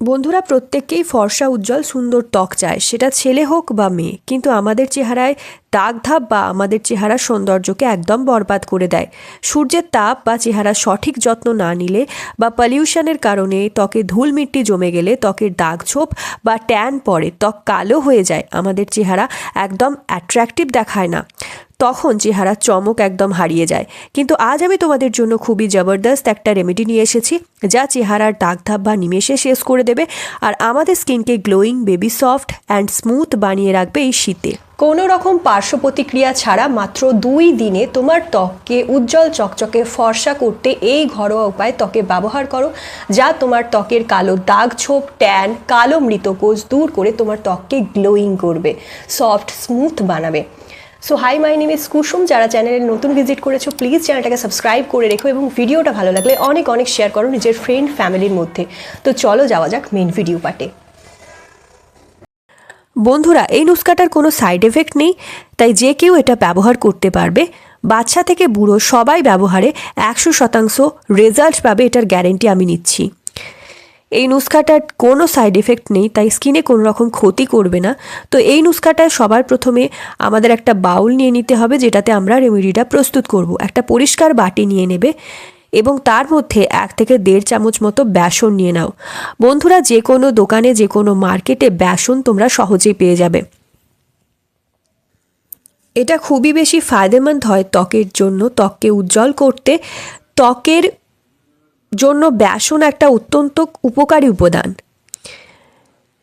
বন্ধুরা, প্রত্যেককেই ফর্সা, উজ্জ্বল, সুন্দর ত্বক চায় সেটা ছেলে হোক বা মেয়ে, কিন্তু আমাদের চেহারায় দাগ ধাপ বা আমাদের চেহারার সৌন্দর্যকে একদম বরবাদ করে দেয়। সূর্যের তাপ বা চেহারা সঠিক যত্ন না নিলে বা পলিউশনের কারণে ত্বকে ধুল মিট্টি জমে গেলে ত্বকের দাগ ছোপ বা ট্যান পড়ে, ত্বক কালো হয়ে যায়, আমাদের চেহারা একদম অ্যাট্রাকটিভ দেখায় না। তখন চেহারা চমক একদম হারিয়ে যায়। কিন্তু আজ আমি তোমাদের জন্য খুবই জবরদস্ত একটা রেমেডি নিয়ে এসেছি, যা চেহারার দাগ ধাপ বা নিমেষে শেষ করে দেবে, আর আমাদের স্কিনকে glowing baby soft and smooth বানিয়ে রাখবে এই শীতে। কোনো রকম পার্শ্ব প্রতিক্রিয়া ছাড়া মাত্র দুই দিনে তোমার ত্বককে উজ্জ্বল চকচকে ফর্সা করতে এই ঘরোয়া উপায় ত্বকে ব্যবহার করো, যা তোমার ত্বকের কালো দাগ ছোপ, ট্যান, কালো মৃতকোষ দূর করে তোমার ত্বককে গ্লোয়িং করবে, সফট, স্মুথ বানাবে। So, hi, my name is Kusum. যারা চ্যানেলে নতুন ভিজিট করেছ, প্লিজ চ্যানেলটাকে সাবস্ক্রাইব করে রেখো এবং ভিডিওটা ভালো লাগলে অনেক অনেক শেয়ার করো নিজের ফ্রেন্ড, ফ্যামিলির মধ্যে। তো চলো যাওয়া যাক মেন ভিডিও পার্টে। বন্ধুরা, এই নুস্কাটার কোনো সাইড এফেক্ট নেই, তাই যে কেউ এটা ব্যবহার করতে পারবে। বাচ্চা থেকে বুড়ো সবাই ব্যবহারে একশো শতাংশ রেজাল্ট পাবে, এটার গ্যারেন্টি আমি নিচ্ছি। এই নুস্কাটার কোনো সাইড এফেক্ট নেই, তাই স্কিনে কোনো রকম ক্ষতি করবে না। তো এই নুস্কাটায় সবার প্রথমে আমাদের একটা বাউল নিয়ে নিতে হবে, যেটাতে আমরা রেমেডিটা প্রস্তুত করব। একটা পরিষ্কার বাটি নিয়ে নেবে এবং তার মধ্যে এক থেকে দেড় চামচ মতো বেসন নিয়ে নাও। বন্ধুরা, যে কোনো দোকানে, যে কোনো মার্কেটে বেসন তোমরা সহজেই পেয়ে যাবে। এটা খুবই বেশি ফায়দেমন্দ হয় ত্বকের জন্য। ত্বককে উজ্জ্বল করতে। ত্বকের জন্য বেসন একটা অত্যন্ত উপকারী উপাদান।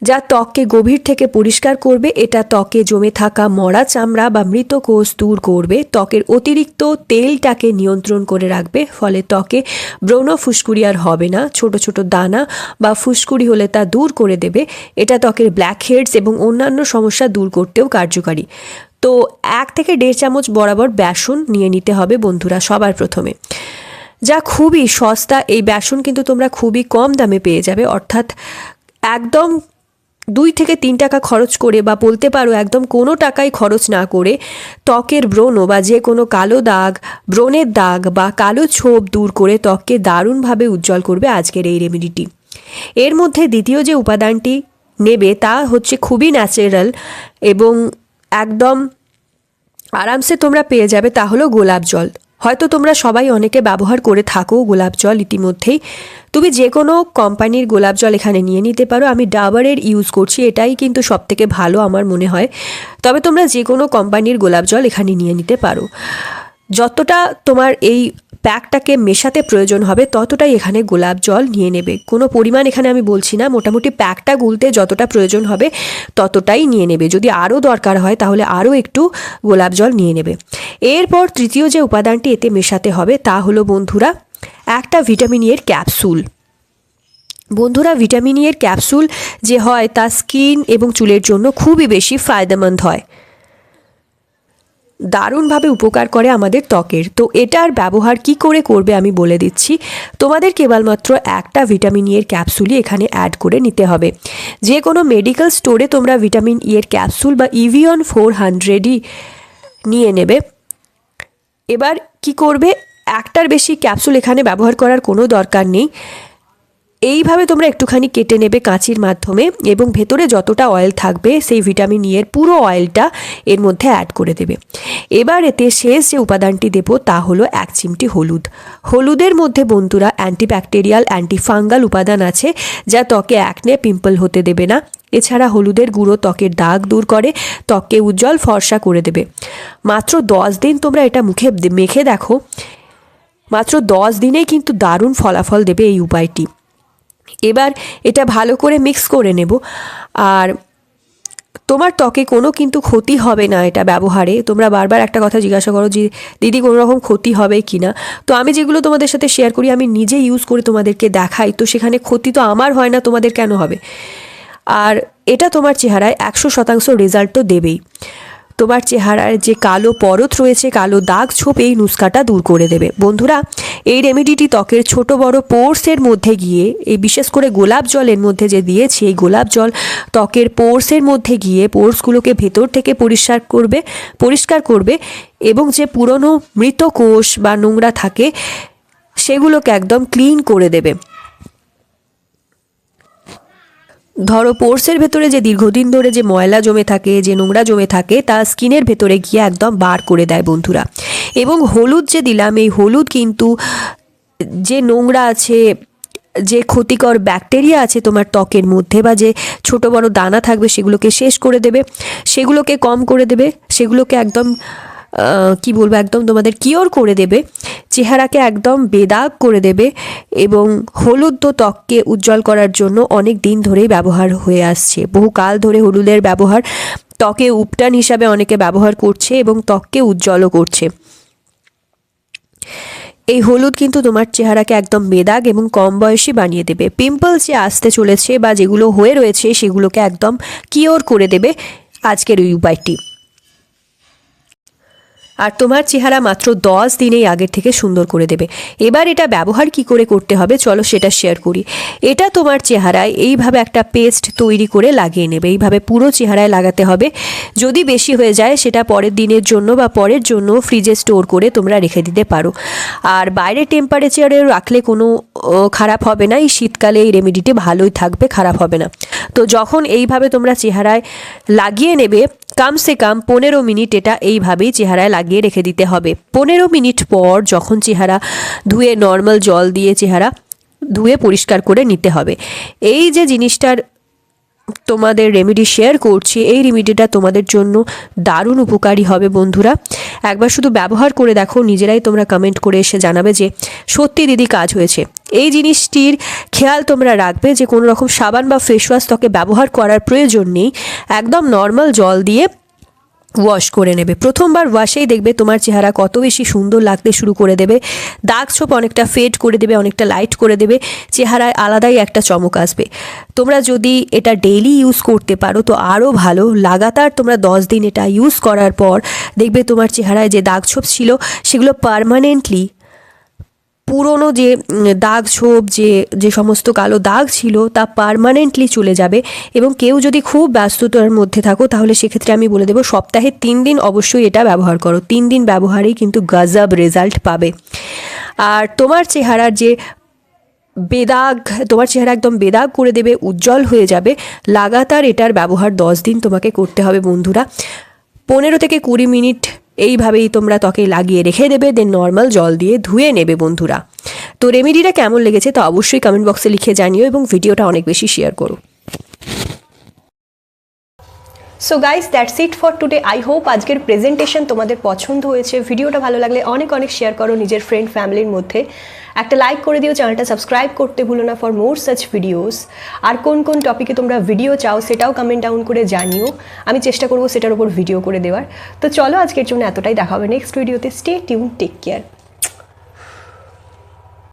যা ত্বককে গভীর থেকে পরিষ্কার করবে, এটা ত্বকে জমে থাকা মরা চামড়া বা মৃত কোষ দূর করবে, ত্বকের অতিরিক্ত তেলটাকে নিয়ন্ত্রণ করে রাখবে, ফলে ত্বকে ব্রণ ফুসকুড়ি আর হবে না, ছোট ছোট দানা বা ফুসকুড়ি হলে তা দূর করে দেবে, এটা ত্বকের ব্ল্যাক হেডস এবং অন্যান্য সমস্যা দূর করতেও কার্যকারী। তো এক থেকে দেড় চামচ বরাবর বেসন নিয়ে নিতে হবে বন্ধুরা সবার প্রথমে। যা খুবই সস্তা, এই বেসন কিন্তু তোমরা খুবই কম দামে পেয়ে যাবে, অর্থাৎ একদম দুই থেকে তিন টাকা খরচ করে বা বলতে পারো একদম কোনো টাকাই খরচ না করে ত্বকের ব্রণ বা যে কোনো কালো দাগ, ব্রণের দাগ বা কালো ছোপ দূর করে ত্বককে দারুণভাবে উজ্জ্বল করবে আজকের এই রেমেডিটি। এর মধ্যে দ্বিতীয় যে উপাদানটি নেবে তা হচ্ছে খুবই ন্যাচারাল এবং একদম আরামসে তোমরা পেয়ে যাবে তা হলো গোলাপ জল। হয়তো তোমরা সবাই অনেকে ব্যবহার করে থাকো গোলাপ জল ইতিমধ্যেই। তুমি যে কোনো কোম্পানির গোলাপ জল এখানে নিয়ে নিতে পারো। আমি ডাবারের ইউজ করছি, এটাই কিন্তু সব থেকে ভালো আমার মনে হয়। তবে তোমরা যে কোনো কোম্পানির গোলাপ জল এখানে নিয়ে নিতে পারো। যতটা তোমার এই প্যাকটাকে মেশাতে প্রয়োজন হবে ততটাই এখানে গোলাপ জল নিয়ে নেবে। কোনো পরিমাণ এখানে আমি বলছি না, মোটামুটি প্যাকটা গুলতে যতটা প্রয়োজন হবে ততটাই নিয়ে নেবে। যদি আরও দরকার হয় তাহলে আরও একটু গোলাপ জল নিয়ে নেবে। এরপর তৃতীয় যে উপাদানটি এতে মেশাতে হবে তা হলো বন্ধুরা একটা ভিটামিন এর ক্যাপসুল। বন্ধুরা ভিটামিন এর ক্যাপসুল যে হয় তা স্কিন এবং চুলের জন্য খুবই বেশি ফায়দামন্দ হয়। দারুণভাবে উপকার করে আমাদের ত্বকের। তো এটার ব্যবহার কি করে করবে আমি বলে দিচ্ছি। তোমাদের কেবলমাত্র একটা ভিটামিন ই এর ক্যাপসুলই এখানে অ্যাড করে নিতে হবে। যে কোনো মেডিকেল স্টোরে তোমরা ভিটামিন ইয়ের ক্যাপসুল বা ইভিয়ন ফোর হান্ড্রেডই নিয়ে নেবে। এবার কি করবে? একটার বেশি ক্যাপসুল এখানে ব্যবহার করার কোনো দরকার নেই। এইভাবে তোমরা একটুখানি কেটে নেবে কাঁচির মাধ্যমে এবং ভেতরে যতটা অয়েল থাকবে সেই ভিটামিন ই এর পুরো অয়েলটা এর মধ্যে অ্যাড করে দেবে। এবার এতে শেষ যে উপাদানটি দেবো তা হলো এক চিমটি হলুদ। হলুদের মধ্যে বন্ধুরা অ্যান্টিব্যাকটেরিয়াল অ্যান্টিফাঙ্গাল উপাদান আছে যা ত্বকে একনে পিম্পল হতে দেবে না। এছাড়া হলুদের গুঁড়ো ত্বকের দাগ দূর করে, ত্বককে উজ্জ্বল ফর্সা করে দেবে। মাত্র দশ দিন তোমরা এটা মুখে মেখে দেখো। মাত্র দশ দিনেই কিন্তু দারুণ ফলাফল দেবে এই উপায়টি। এবার এটা ভালো করে মিক্স করে নেব। আর তোমার ত্বকে কোনো কিন্তু ক্ষতি হবে না এটা ব্যবহারে। তোমরা বারবার একটা কথা জিজ্ঞাসা করো যে, দিদি কোনো রকম ক্ষতি হবে কি না? তো আমি যেগুলো তোমাদের সাথে শেয়ার করি, আমি নিজে ইউজ করে তোমাদেরকে দেখাই। তো সেখানে ক্ষতি তো আমার হয় না, তোমাদের কেন হবে? আর এটা তোমার চেহারায় একশো শতাংশ রেজাল্ট তো দেবেই। তোমার চেহারার যে কালো পরত রয়েছে, কালো দাগ ছোপ, এই নুস্কাটা দূর করে দেবে। বন্ধুরা, এই রেমেডিটি ত্বকের ছোট বড় পোর্সের মধ্যে গিয়ে, এই বিশেষ করে গোলাপ জলের মধ্যে যে দিয়েছি, এই গোলাপ জল ত্বকের পোর্সের মধ্যে গিয়ে পোর্সগুলোকে ভেতর থেকে পরিষ্কার করবে পরিষ্কার করবে এবং যে পুরনো মৃত কোষ বা নোংরা থাকে, সেগুলোকে একদম ক্লিন করে দেবে। ধরো পোর্সের ভেতরে যে দীর্ঘদিন ধরে যে ময়লা জমে থাকে, যে নোংরা জমে থাকে, তা স্কিনের ভেতরে গিয়ে একদম বার করে দেয় বন্ধুরা। এবং হলুদ যে দিলাম, এই হলুদ কিন্তু যে নোংরা আছে, যে ক্ষতিকর ব্যাকটেরিয়া আছে তোমার ত্বকের মধ্যে বা যে ছোট বড় দানা থাকবে সেগুলোকে শেষ করে দেবে, সেগুলোকে কম করে দেবে, সেগুলোকে একদম কি বলব, একদম তোমাদের কিওর করে দেবে, চেহারাকে একদম বেদাগ করে দেবে এবং হলুদ তো ত্বককে উজ্জ্বল করার জন্য অনেক দিন ধরেই ব্যবহার হয়ে আসছে। বহুকাল ধরে হলুদের ব্যবহার, ত্বকে উপটান হিসাবে অনেকে ব্যবহার করছে এবং ত্বককে উজ্জ্বলও করছে। এই হলুদ কিন্তু তোমার চেহারাকে একদম বেদাগ এবং কম বয়সী বানিয়ে দেবে। পিম্পলস যে আসতে চলেছে বা যেগুলো হয়ে রয়েছে সেগুলোকে একদম কিওর করে দেবে আজকের ওই উপায়টি। আর তোমার চেহারা মাত্র দশ দিনেই আগের থেকে সুন্দর করে দেবে। এবার এটা ব্যবহার কি করে করতে হবে? চলো সেটা শেয়ার করি। এটা তোমার চেহারায় এইভাবে একটা পেস্ট তৈরি করে লাগিয়ে নেবে। এইভাবে পুরো চেহারায় লাগাতে হবে। যদি বেশি হয়ে যায়, সেটা পরের দিনের জন্য বা পরের জন্য ফ্রিজে স্টোর করে তোমরা রেখে দিতে পারো। আর বাইরে টেম্পারেচারে রাখলে কোনো খারাপ হবে না, এই শীতকালে এই রেমেডিটি ভালোই থাকবে, খারাপ হবে না। তো যখন এইভাবে তোমরা চেহারায় লাগিয়ে নেবে, কমসে কম পনেরো মিনিট এটা এইভাবেই চেহারায় লাগিয়ে রেখে দিতে হবে। পনেরো মিনিট পর যখন চেহারা ধুয়ে নর্মাল জল দিয়ে চেহারা ধুয়ে পরিষ্কার করে নিতে হবে। এই যে জিনিসটার তোমাদের রেমেডি শেয়ার করছি। এই রেমেডিটা তোমাদের জন্য দারুণ উপকারী হবে বন্ধুরা। একবার শুধু ব্যবহার করে দেখো, নিজেরাই তোমরা কমেন্ট করে এসে জানাবে যে সত্যি দিদি কাজ হয়েছে। এই জিনিসটির খেয়াল তোমরা রাখবে যে কোনো রকম সাবান বা ফেসওয়াশ ত্বকে ব্যবহার করার প্রয়োজন নেই। একদম নর্মাল জল দিয়ে ওয়াশ করে নেবে। প্রথমবার ওয়াশেই দেখবে তোমার চেহারা কত বেশি সুন্দর লাগতে শুরু করে দেবে। দাগ ছোপ অনেকটা ফেড করে দেবে, অনেকটা লাইট করে দেবে। চেহারায় আলাদাই একটা চমক আসবে। তোমরা যদি এটা ডেইলি ইউজ করতে পারো তো আরও ভালো। লাগাতার তোমরা দশ দিন এটা ইউজ করার পর দেখবে তোমার চেহারায় যে দাগ ছোপ ছিল সেগুলো পারমানেন্টলি পুরনো যে দাগ ছোপ, যে যে সমস্ত কালো দাগ ছিল তা পারমানেন্টলি চলে যাবে এবং কেউ যদি খুব ব্যস্ততার মধ্যে থাকো তাহলে সেক্ষেত্রে আমি বলে দেবো সপ্তাহে তিন দিন অবশ্যই এটা ব্যবহার করো। তিন দিন ব্যবহারেই কিন্তু গজব রেজাল্ট পাবে। আর তোমার চেহারার যে বেদাগ, তোমার চেহারা একদম বেদাগ করে দেবে, উজ্জ্বল হয়ে যাবে, লাগাতার এটার ব্যবহার দশ দিন তোমাকে করতে হবে বন্ধুরা। পনেরো থেকে কুড়ি মিনিট এইভাবেই তোমরা ত্বকে লাগিয়ে রেখে দেবে দেন নর্মাল জল দিয়ে ধুয়ে নেবে বন্ধুরা। তো রেমেডিটা কেমন লেগেছে তা অবশ্যই কমেন্ট বক্সে লিখে জানিও এবং ভিডিওটা অনেক বেশি শেয়ার করো। So guys that's it for today I hope আজকের প্রেজেন্টেশন তোমাদের পছন্দ হয়েছে। ভিডিওটা ভালো লাগলে অনেক অনেক শেয়ার করো নিজের ফ্রেন্ড ফ্যামিলির মধ্যে। একটা লাইক করে দিও চ্যানেলটা সাবস্ক্রাইব করতে ভুলো না ফর মোর সাচ ভিডিওস আর কোন কোন টপিকে তোমরা ভিডিও চাও, সেটাও কমেন্ট ডাউন করে জানিও। আমি চেষ্টা করব সেটার উপর ভিডিও করে দেওয়ার। তো চলো আজকের জন্য এতটাই। দেখা হবে নেক্সট ভিডিওতে স্টে টিউন টেক কেয়ার